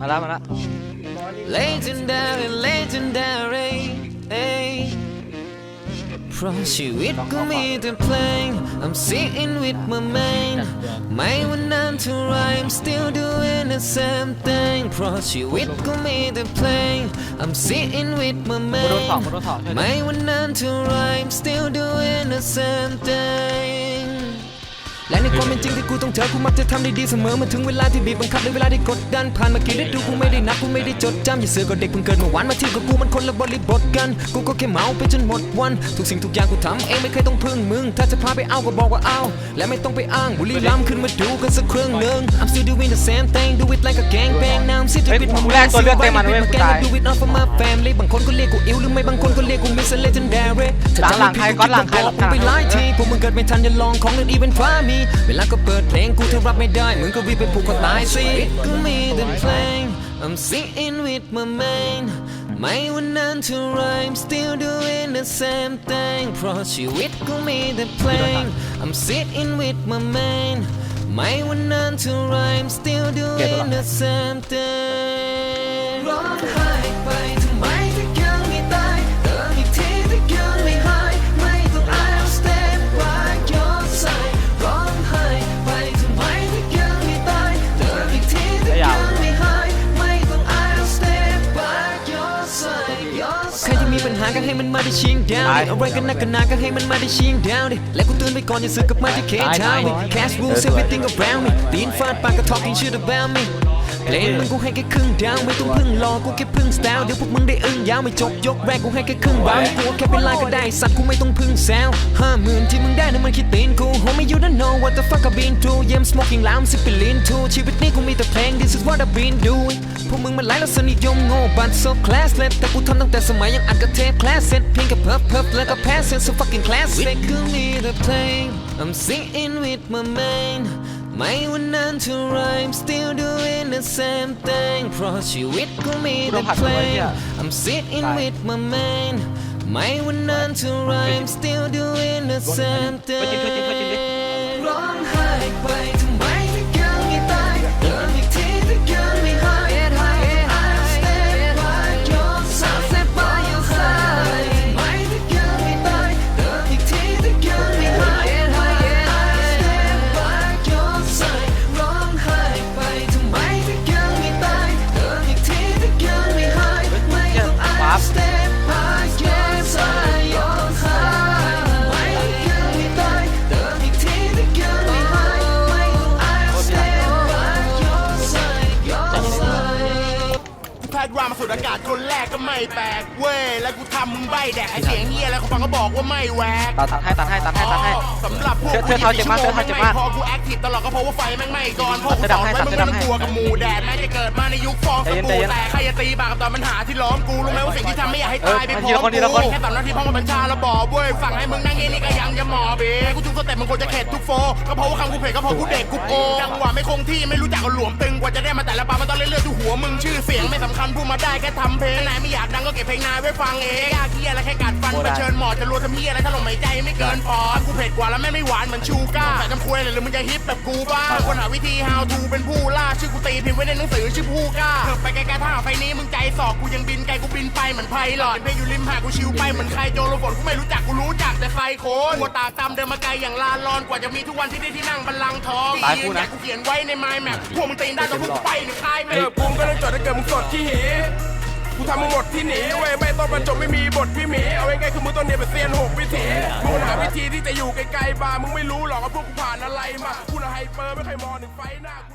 มาแล้วมาแล้ว legendary legendary เอ้ยเพราะชีวิตก็มีแต่เพลง I'm sitting with my man ไม่ว่านานเท่าไร I'm still doing the same thing เพราะชีวิตก็มีแต่เพลง I'm sitting with my กูโดนสอง man กูโดนสองช่วยดิ ไม่ว่านานเท่าไร I'm still doing the same thing และในความเป็นจริงที่กูต้องเจอกูมักจะทำได้ดีเสมอมาถึงเวลาที่บีบบังคับในเวลาที่กดดันผ่านมากี่ฤดูกูไม่ได้นับกูไม่ได้จดจำอย่าเสือกกับเด็กเพิ่งเกิดเมื่อวานมาเที่ยวกับกูมันคนละบริบทกัน กูก็แค่เมาไปจนหมดวัน ทุกสิ่งทุกอย่างกูทำเองไม่เคยต้องพึ่งมึง ถ้าจะพาไปเอาก็บอกว่าเอาและไม่ต้องไปอ้างบุรีรัมขึ้นมาดูกันสักเครื่องหนึ่ง I'm still doing the same thing do it like a gang bang now I'm sitting เฮ้ย with my กูแลกตัวเลือดเต็มมันเว้ยกูตาย do it all for my family บางคนก็เรียกกูอิวหรือไม่บางคนก็เรียกกู Mr. Legendary ถ้าจำไม่ผิดหลังใครก๊อตหลังใครบอกกูไปหลายทีพวกมึงเกิดไม่ทันจะลองของเล่นอีเวนต์ฟ้ามีเวลาก็เปิดเพลงกูถ้ารับไม่ได้มึงก็รีบไปผูกคอตายสิก็มีแต่เพลง I'm sitting with my man ไม่ว่านานเท่าไร I'm still doing the same thing เพราะชีวิตก็มีแต่เพลง I'm sitting with my man ไม่ว่านานเท่าไร I'm still doing the same thing ร้องไห้ไป ให้มันมาได้ชิงดาวดิอะไรกันนักกันหนาก็ให้มันมาได้ชิงดาวดิและกูเตือนไปก่อนอย่าสึกกับมาที่เคทาวดิ Cash rules everything around me ตีนฟาดปากก็ talking shit about me เพลงมึงกูให้แค่ครึ่งดาวไม่ต้องพึ่งรอกูแค่พึ่งสไตล์เดี๋ยวพวกมึงได้อึ้งยาวไม่จบยกแรกกูให้แค่ครึ่งบาวกูแค่เป็นลายก็ได้สัตว์กูไม่ต้องพึ่งแซวห้าหมื่นที่มึงได้นั่นมันคิดตีนกู Homie you don't know what the fuck I've been through Yeah I'm smoking loud sipping lean too ชีวิตนี้กูมีแต่เพลง This is what I've been doing พวกมึงมันไล่แล้วสนิยมโง่ but so classless แต่กูทำตั้งแต่สมัยยังอัดกับเทป class set เพียงแค่เพิบเพิบแล้วก็ pass it so fucking classic กูมีแต่เพลง I'm sitting with my man ไม่ว่านานเท่าไร I'm still doing the same thing เพราะชีวิตก็มีแต่เพลง I'm sitting with my man ไม่ว่านานเท่าไร I'm still doing the same thing อากาศคนแรกก็ไม่แปลกเว้ยแล้วกูทำมึงใบแดกไอเสียงเฮียแล้วเขาฟังก็บอกว่าไม่แหวก ตัดตัดให้ตัดให้ตัดให้ตัดให้ สำหรับพวกเธอเธอเท้าเจ็บมากเธอเท้าเจ็บมากพอกูแอคทีฟตลอดก็เพราะว่าไฟแม่งไหม้ก่อนพวกกูเธอสดัอบนให้ไว้มึงเธอไม่ดับให้ต้องกลัวกับหมูแดดแม้จะเกิดมาในยุคฟองสใจเย็นบู่ใจเย็นแต่ใครจะตีบากกับตอนปัญหาที่ล้อมกูรู้ไหมว่าสิ่งที่ทำไม่อยากให้ตายไปเออพร้อมทีละคนทีละคนกูแค่สามนาทีพ่อกับบัญชาแล้วบอกเว้ยฝั่งให้มึงนั่งเงี้ยนี่ก็ยังจะหมอเบ้กูจุกสเต็ปมึงควรจะเข็ดทุกโฟก็เพราะว่าคำกูเผ็ดก็เพราะกูเด็กกูโกงจังหวะไม่คงที่ไม่รู้จักกับหลวมตึงกว่าจะได้มาแต่ละบาร์มันต้องเล่นเลือดดูหัวมึงชื่อเสียงไม่สำคัญพูดมาได้แค่ทำเพลงนายไม่อยากดังก็เก็บเพลงนายไว้ฟังเองยากเฮียอะไรแค่กัดฟันเผชิญหมอดจะรัวทำเฮียอะไรถ้าลมหายใจไม่เกินปอดกูเผ็ดกว่าแล้วแม่ไม่หวานเหมือนชูก้าใส่น้ำคุยเลยหรือมึงจะฮิปแบบกูบ้าคนหาวิธี how to เป็นผู้ล่าชื่อกูตีพิมพ์ไว้ในหนังสือชื่อผู้กล้าเถิบไปไกลๆถ้าหากไฟนี้มึงใจสอกกูยังบินไกลกูบินไปเหมือนไพลอตเพลงอยู่ริมหาดกูชิวไปเหมือนใครโจรฝนกูไม่รู้จักกูรู้จักแต่ไฟโคนกูตากตามเดินมาไกลอย่างลานลอนกว่าจะมีทุกวันที่ได้ที่นั่งบัลลังก์ทองตายคู่นะกูเขียนไว้ในไมล์แมปพวกมึงตีนได้ก็พวกกูไปในค่ายแมเออปกูก็ต้องจอดถ้าเกิดมึงสดที่หี กูทำมึงหมดที่หนีเว้ยไม่ต้องบรรจบไม่มีบทพี่หมี เอาง่ายๆคือมึงต้องเนียนแบบเซียนหกวิธีมึงหาวิธีที่จะอยู่ไกลๆบาร์มึงไม่รู้หรอกว่าพวกกูผ่านอะไรมากูน่ะไฮเปอร์ไม่เคยมองหนึ่งไฟหน้ากู